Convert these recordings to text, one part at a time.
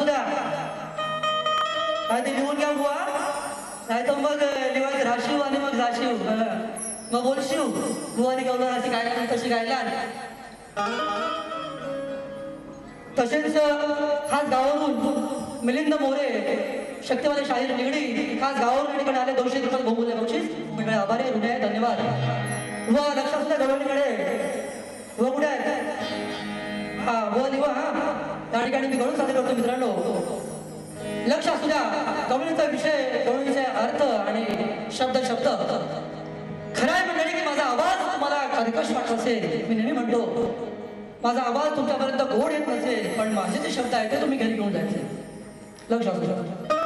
असू द्या काय ते लिहून घ्या बुवा. नाही तर मग लिवायचं राशीव आणि मग जाशीव हं. मग बोलशीव बुवानी गवलं अशी गायला तशी गायला तसेच खास गावावरून मिलिंद मोरे शक्तिवादी शाहीर निगडी खास गावावरून ठिकाणी आले दोनशे रुपये भोगवले बक्षीस. म्हणजे आभारी हृदय धन्यवाद. व लक्षात सुद्धा द्या व कुठे आहेत? हा व निवा हा. त्या ठिकाणी मी गळून सादर करतो मित्रांनो. लक्ष असू द्या गवळीचा विषय गवळीचा अर्थ आणि शब्द शब्द. खराय आहे मंडळी की माझा आवाज तुम्हाला कर्कश वाटत असेल मी नेहमी म्हणतो. माझा आवाज तुमच्यापर्यंत गोड येत नसेल पण माझे जे शब्द आहेत ते तुम्ही घरी घेऊन जायचे. लक्ष असू द्या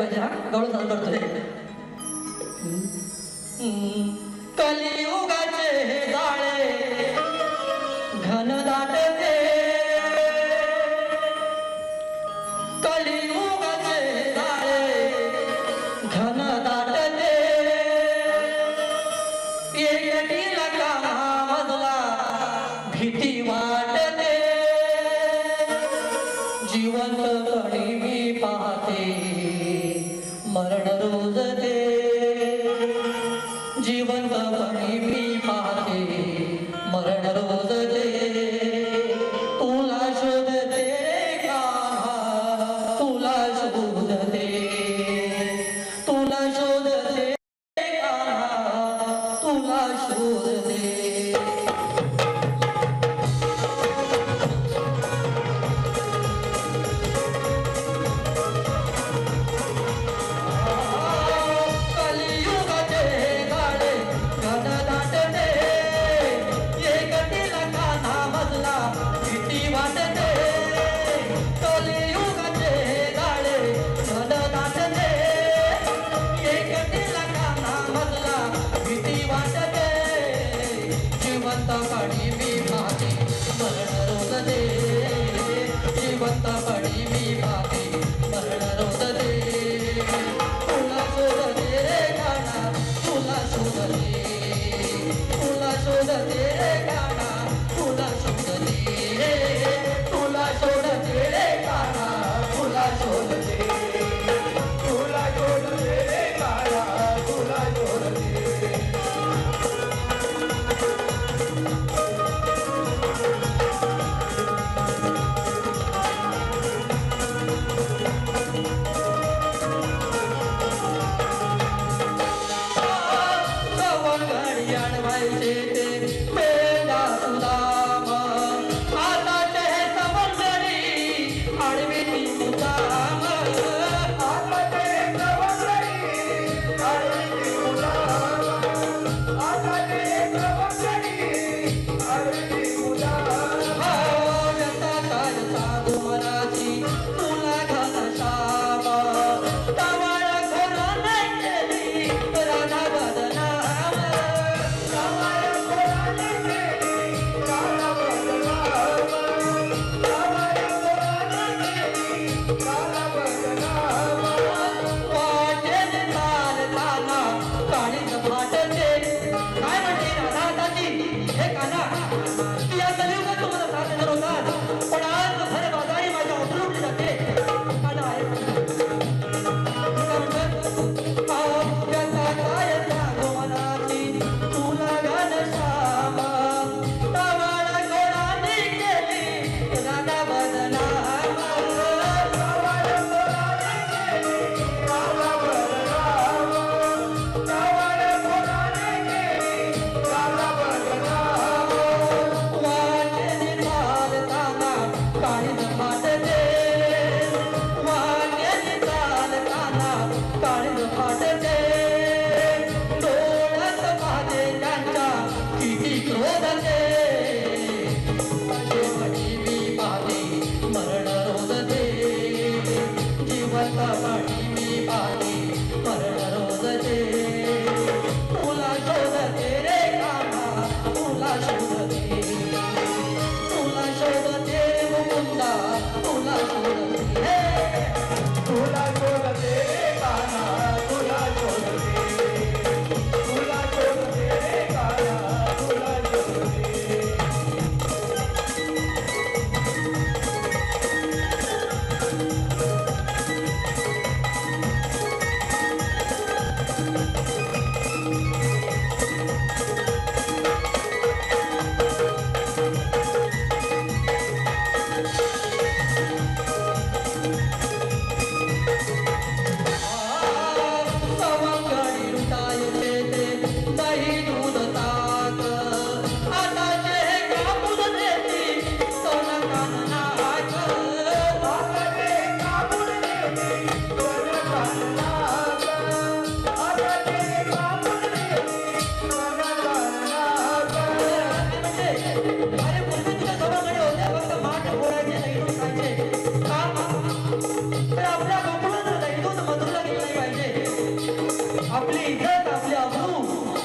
पाहिजे हा गवळ चालू करतोय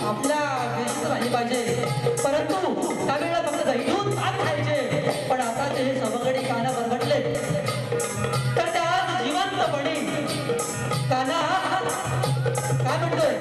व्यवस्थित राहिली पाहिजे. परंतु त्यावेळेला फक्त दही दूध खायचे. पण आता ते हे काना बरगटले तर त्या जिवंतपणी काना काय म्हणतोय?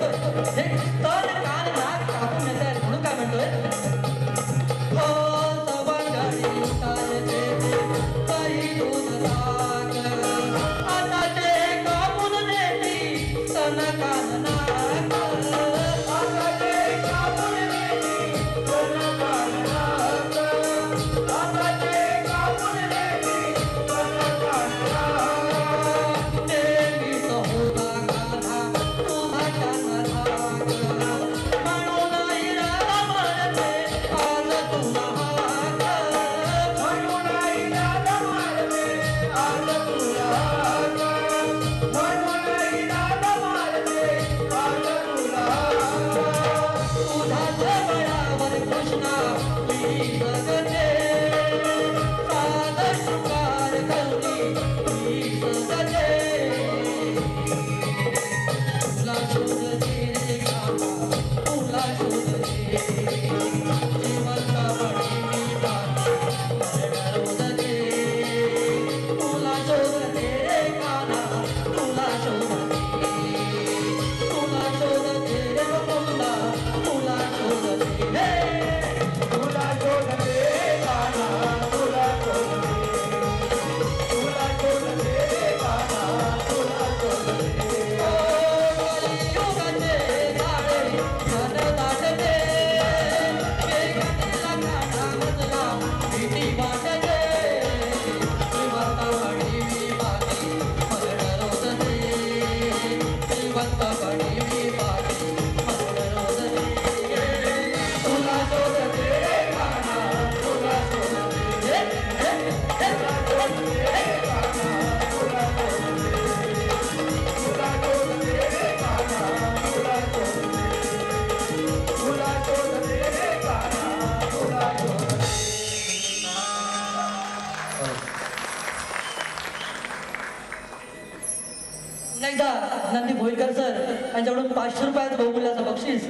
पाचशे रुपयाचं बहुमूल्याचं बक्षीस.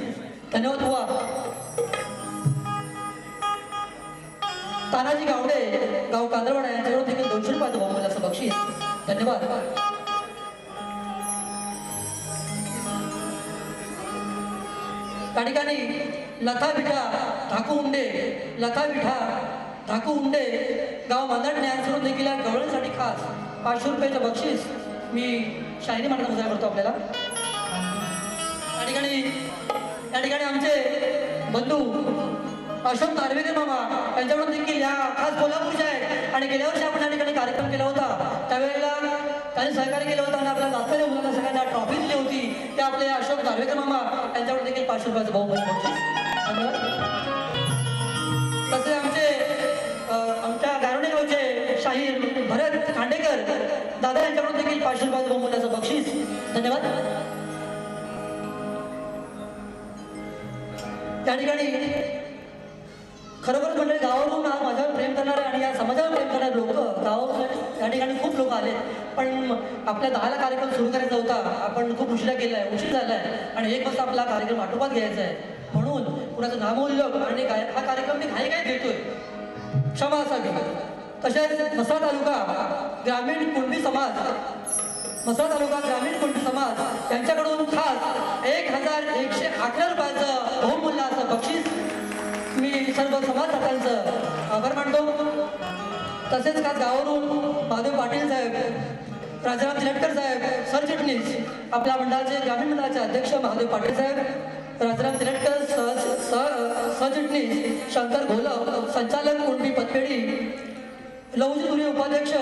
धन्यवाद व्हा तानाजी गावडे गाव कांदरवाडा यांच्याकडून देखील दोनशे रुपयाचं बहुमूल्याचं बक्षीस. धन्यवाद. त्या ठिकाणी लथा विठा ठाकू उंडे लथा विठा ठाकू उंडे गाव मदन यांच्याकडून देखील या गवळणीसाठी खास पाचशे रुपयाचं बक्षीस मी शायरी म्हणण्याचा मुजरा करतो आपल्याला. त्या ठिकाणी त्या ठिकाणी आमचे बंधू अशोक तारवेकर मामा यांच्याकडून देखील या खास कोल्हापूरचे आहेत. आणि गेल्या वर्षी आपण या ठिकाणी कार्यक्रम केला होता. त्यावेळेला त्यांनी सहकार्य केलं होतं आणि आपल्या नाचलेल्या मुलांना सगळ्यांना ट्रॉफी दिली होती. ते आपले अशोक तारवेकर मामा यांच्याकडून देखील पाचशे रुपयाचं बहुमत बक्षीस धन्यवाद. तसे आमचे आमच्या गारवणे गावचे शाहीर भरत खांडेकर दादा यांच्याकडून देखील पाचशे रुपयाचं बहुमूल्याचं बक्षीस. धन्यवाद. त्या ठिकाणी खरोखर म्हणजे गावावरून आज माझ्यावर प्रेम करणारे आणि या समाजावर प्रेम करणारे लोक गावावर या ठिकाणी खूप लोक आले पण आपल्या दहाला कार्यक्रम सुरू करायचा होता. आपण खूप उशिरा केला आहे उशीर झाला आहे आणि एक वाजता आपला कार्यक्रम आटोपात घ्यायचा आहे. म्हणून कुणाचं नामूल्य आणि काय हा कार्यक्रम मी घाई काय देतोय क्षमा असावी. तसेच मसा तालुका ग्रामीण कुणबी समाज मसा तालुका ग्रामीण कुंड समाज यांच्याकडून खास एक हजार एकशे अकरा रुपयाचं बहुमूल्याचं बक्षीस मी सर्व समाज समाजदात्यांचं आभार मानतो. तसेच खास गावावरून महादेव पाटील साहेब राजाराम तिलटकर साहेब सरचिटणीस आपल्या मंडळाचे ग्रामीण मंडळाचे अध्यक्ष महादेव पाटील साहेब राजाराम तिलटकर सह सह सरचिटणीस शंकर घोलव संचालक कुंडी पतपेढी लवजी दुरी उपाध्यक्ष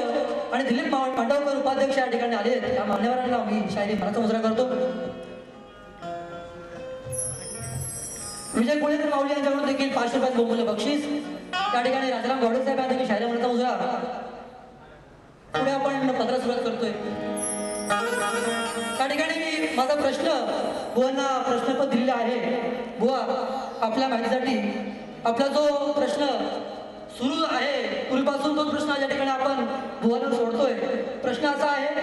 आणि दिलीप मांडवकर उपाध्यक्ष या ठिकाणी आले आहेत. या मान्यवरांना मी शायरी मनाचा मुजरा करतो. विजय कुळेकर माऊली यांच्याकडून देखील पाचशे रुपयात बहुमूल्य बक्षीस. त्या ठिकाणी राजाराम घोडे साहेब यांनी शायरी मनाचा मुजरा पुढे आपण पत्र सुरुवात करतोय. त्या ठिकाणी मी माझा प्रश्न बुवांना प्रश्नपत्र दिलेला आहे. बुवा आपल्या माहितीसाठी आपला जो प्रश्न सुरू आहे. पूर्वीपासून तो प्रश्न या ठिकाणी आपण बुवांना सोडतोय. प्रश्न असा आहे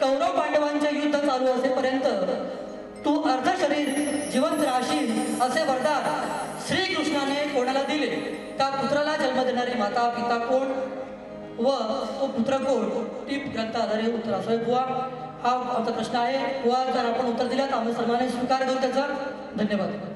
कौरव पांडवांचे युद्ध चालू असेपर्यंत तू अर्ध शरीर जिवंत राहशील असे वरदान श्रीकृष्णाने कोणाला दिले? त्या पुत्राला जन्म देणारी माता पिता कोण? व तो पुत्र कोण? ती ग्रंथाधारे उत्तर असं बुवा. हा आमचा प्रश्न आहे. बुवा जर आपण उत्तर दिलं तर आम्ही सर्वांनी स्वीकार करू त्याचा. धन्यवाद.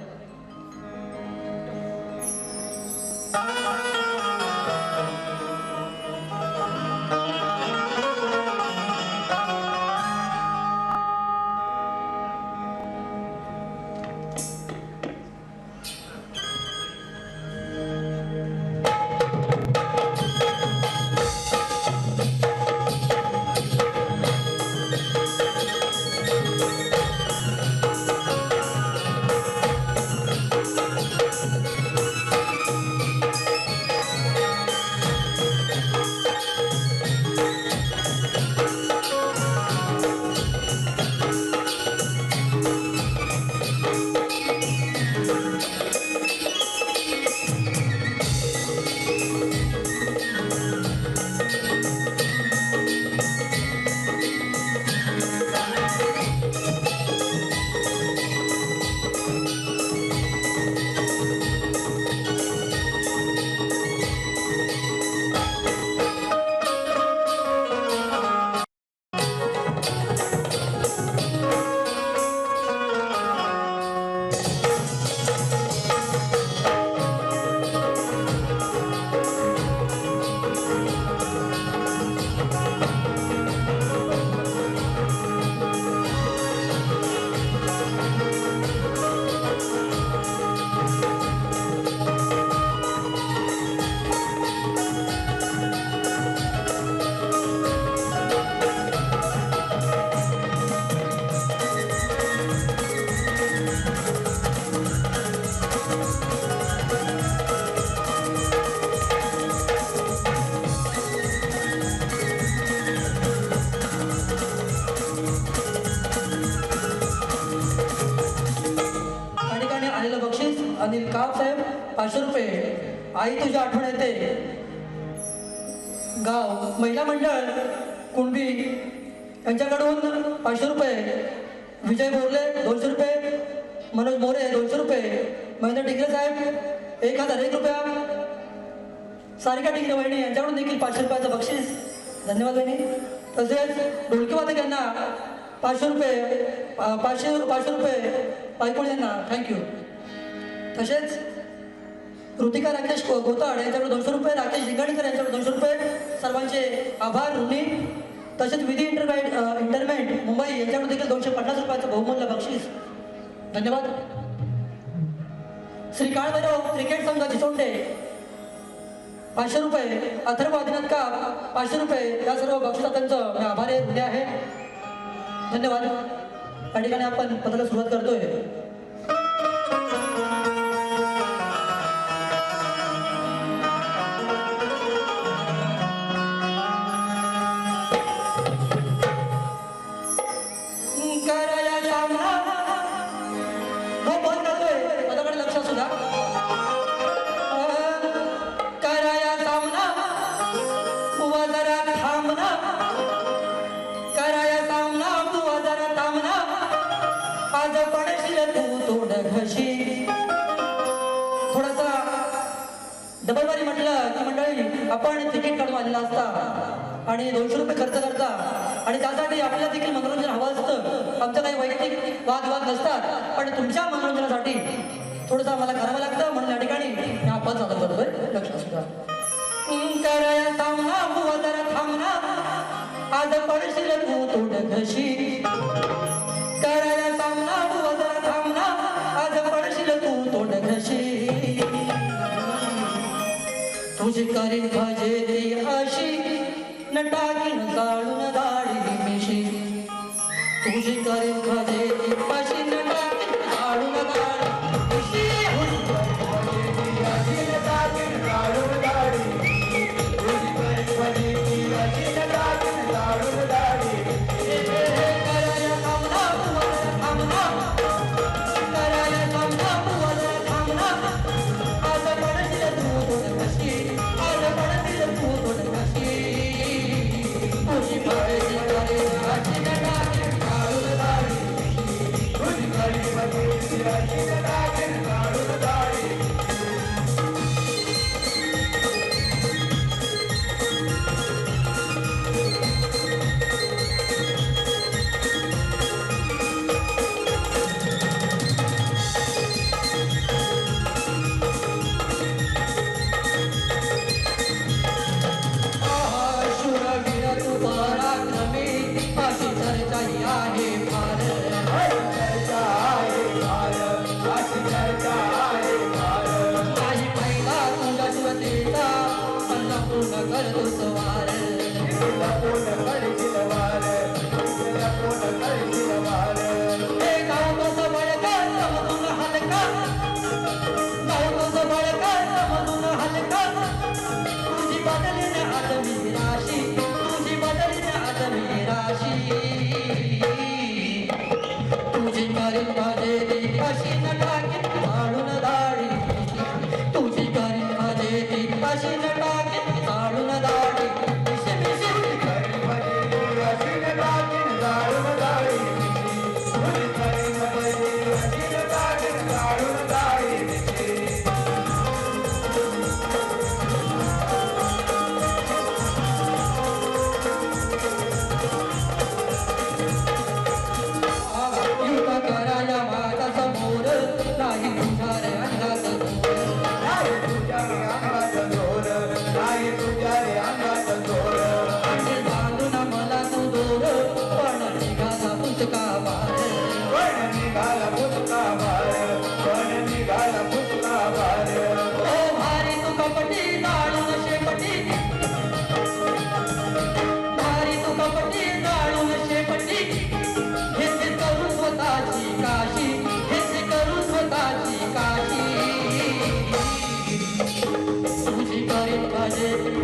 आई तुझी आठवण येते गाव महिला मंडळ कुणबी यांच्याकडून पाचशे रुपये. विजय बोरले दोनशे रुपये. मनोज मोरे दोनशे रुपये. महेंद्र टिकरे साहेब एक हजार एक रुपया. सारिका टिकरे वहिनी यांच्याकडून देखील पाचशे रुपयाचं बक्षीस. धन्यवाद वहिनी. तसेच ढोलकीवादक यांना पाचशे रुपये पाचशे पाचशे रुपये. पायकोळ यांना थँक्यू. तसेच ऋतिका राकेश गोताड यांच्याकडे दोनशे रुपये राकेश जिंगाणीकर यांच्याकडे दोनशे रुपये. सर्वांचे आभार ऋणी. तसेच विधी इंटरमेंट इंटरमेंट मुंबई यांच्यावर देखील दोनशे पन्नास रुपयाचं बहुमूल्य बक्षीस. धन्यवाद. श्री काळभैरव क्रिकेट संघ चिचोंडे पाचशे रुपये. अथर्व आदिनाथ का पाचशे रुपये. या सर्व बक्षिसांचं मी आभारी ऋणी आहे. धन्यवाद. या ठिकाणी आपण पदाला सुरुवात करतोय. डबलवारी की मंडळी आपण तिकीट काढून आलेला असता. आणि दोनशे रुपये खर्च करता. आणि त्यासाठी आपल्याला देखील मनोरंजन हवं असतं. आमचं काही वैयक्तिक वादवाद नसतात. पण तुमच्या मनोरंजनासाठी थोडंसं आम्हाला करावं लागतं. म्हणून या ठिकाणी मी आपण सादर करतोय लक्ष असू द्या. आज पडशील तू तोंड घशी. कराया थांबना तुझी भजे भजेरी अशी नटाकीन जाळून दाढी मिशी. तुझी भजे भजेरी अशी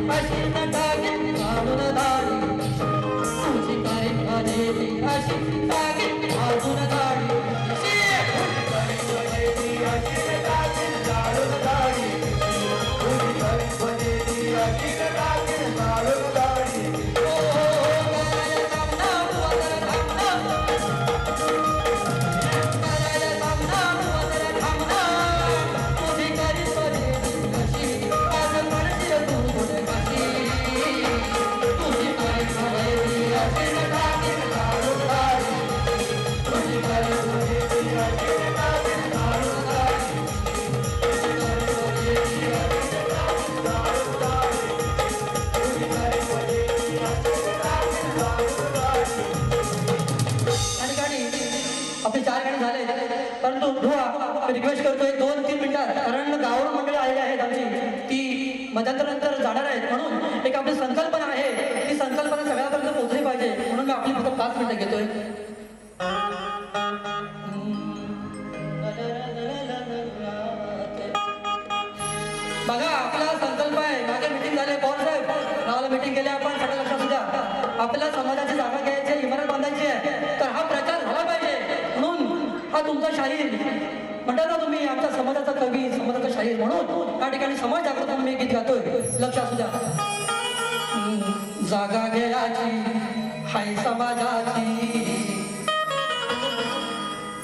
başına takip kanunu dar आपले चार गाणे झाले. परंतु धुवा रिक्वेस्ट करतोय दोन तीन मिनिटात. कारण गावावर मंडळी आलेली आहेत आमची. ती मध्यांतरानंतर जाणार आहेत. म्हणून एक आपली संकल्पना आहे. ती संकल्पना सगळ्यापर्यंत पोहोचली पाहिजे. म्हणून मी आपली फक्त पाच मिनिटं घेतोय. बघा आपला संकल्प आहे. मागे मिटिंग झाले. पवार साहेब गावाला मिटिंग केली आपण सगळ्या लक्षात सुद्धा आपल्याला समाजाची जागा घ्यायची आहे, इमारत बांधायची आहे तर हा प्रचार झाला पाहिजे म्हणून हा तुमचा शाहीर म्हणतात ना तुम्ही आमच्या समाजाचा कवी समाजाचा शाहीर म्हणून त्या ठिकाणी समाज जागृत म्हणून मी गीत गातोय. लक्षात असू द्या. जागा घ्यायची हाय समाजाची.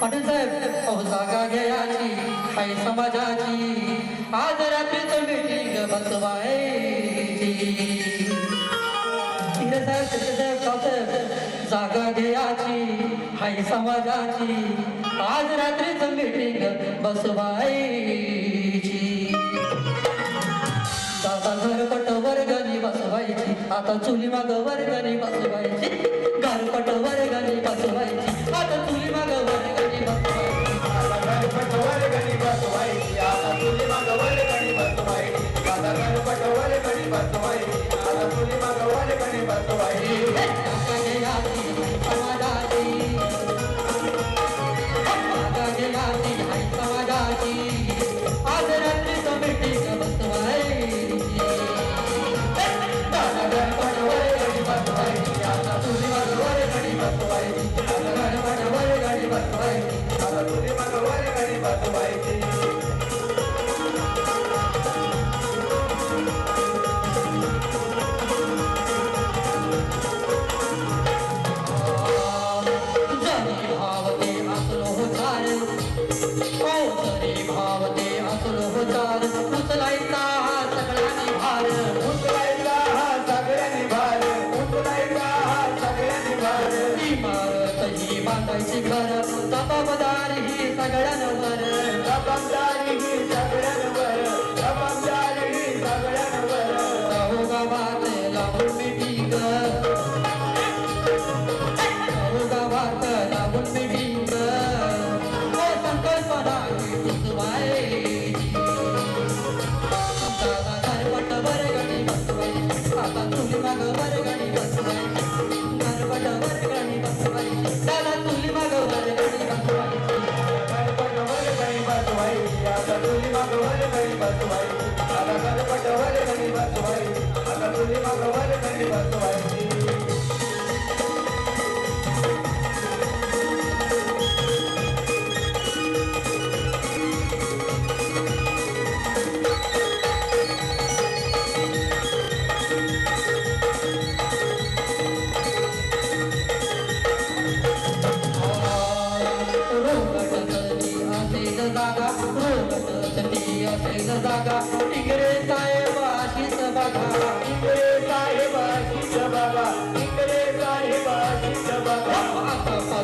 पाटील साहेब अहो जागा घ्यायची हाय समाजाची. आज रात्रीच मीटिंग बसवायची. साहेब साहेब साहेब जागा घ्यायची हाय समाजाची. आज रात्रीच मीटिंग बसवायची. दादा घरपट वर्गणी बसवायची आता चुली माग वर्गणी बसवायची. घरपट वर्गणी बसवायची आता चुली माग वर्गणी बसवायची. जागा घ्यायची समाजाची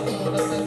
Lord,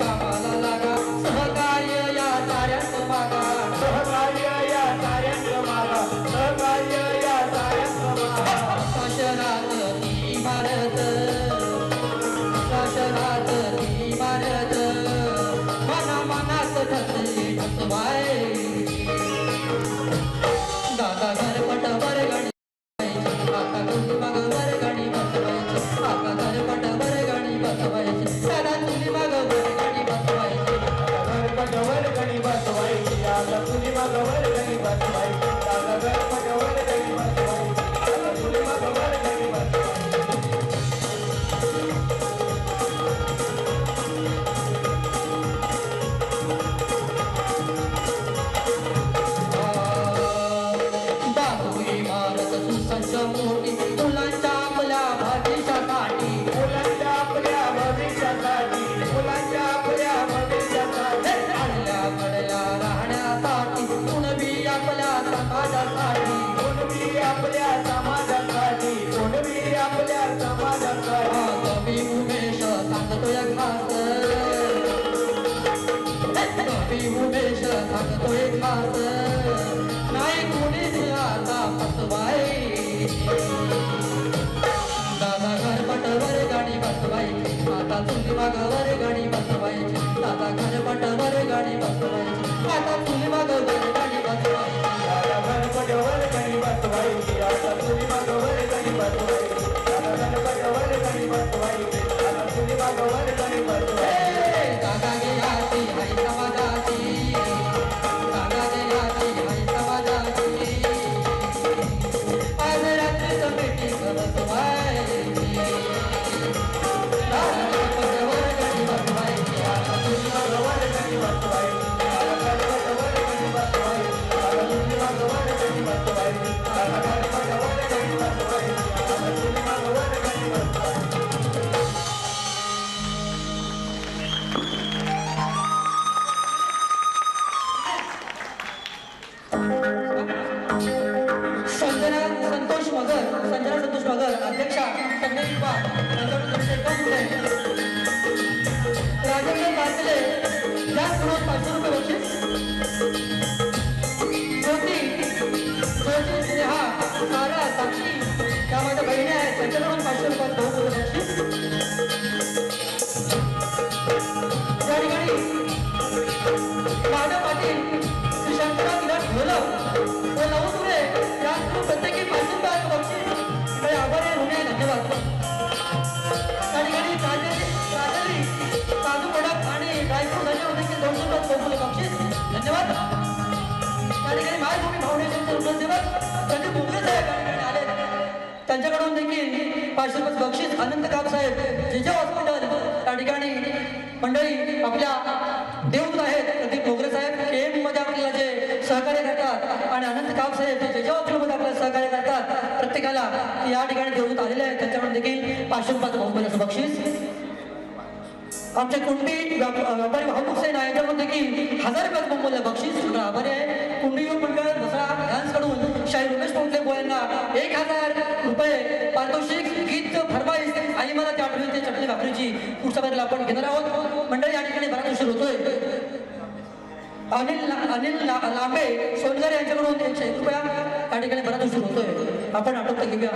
घरपटवर गाडी बसवायची आता चुली मागावर गाडी बसवायची आता गणपटवर गणी बसवायची आता तुझी मागवर गणी बसवायची आता गणपटवर गणी बसवायची आता तुझी मागवर गणी बसवायची स्नेहा सारा साक्षी. त्या माझ्या बहिणी आहेत त्यांच्याकडून पाचशे रुपये फाउंडेशनचे साहेब या ठिकाणी आले त्यांच्याकडून देखील पाचशे रुपये बक्षीस अनंत काप साहेब जे जे हॉस्पिटल त्या ठिकाणी मंडळी आपल्या देऊत आहेत प्रदीप भोगरे साहेब के एममध्ये आपल्याला जे सहकार्य करतात आणि अनंत काप साहेब जे जे हॉस्पिटलमध्ये आपल्याला सहकार्य करतात प्रत्येकाला या ठिकाणी देऊत आलेले आहेत त्यांच्याकडून देखील पाचशे रुपयाचं बक्षीस आमचे कुंडी व्यापारी वाहतूक सेना यांच्याकडून देखील हजार रुपयात बहुमूल्य बक्षीस सगळं आभारी आहे. कुंडी युवक मंडळ दसरा यांकडून शाही रमेश पोंटले गोयांना एक हजार रुपये पारितोषिक गीत फरमाईश आई मला त्या आठवणी ते चटणी भाकरीची पुढच्या बदल आपण घेणार आहोत. मंडळी या ठिकाणी बराच उशीर होतोय. अनिल अनिल लांबे सोनगर यांच्याकडून एकशे एक रुपया या ठिकाणी बराच उशीर होतोय. आपण आटोप घेऊया.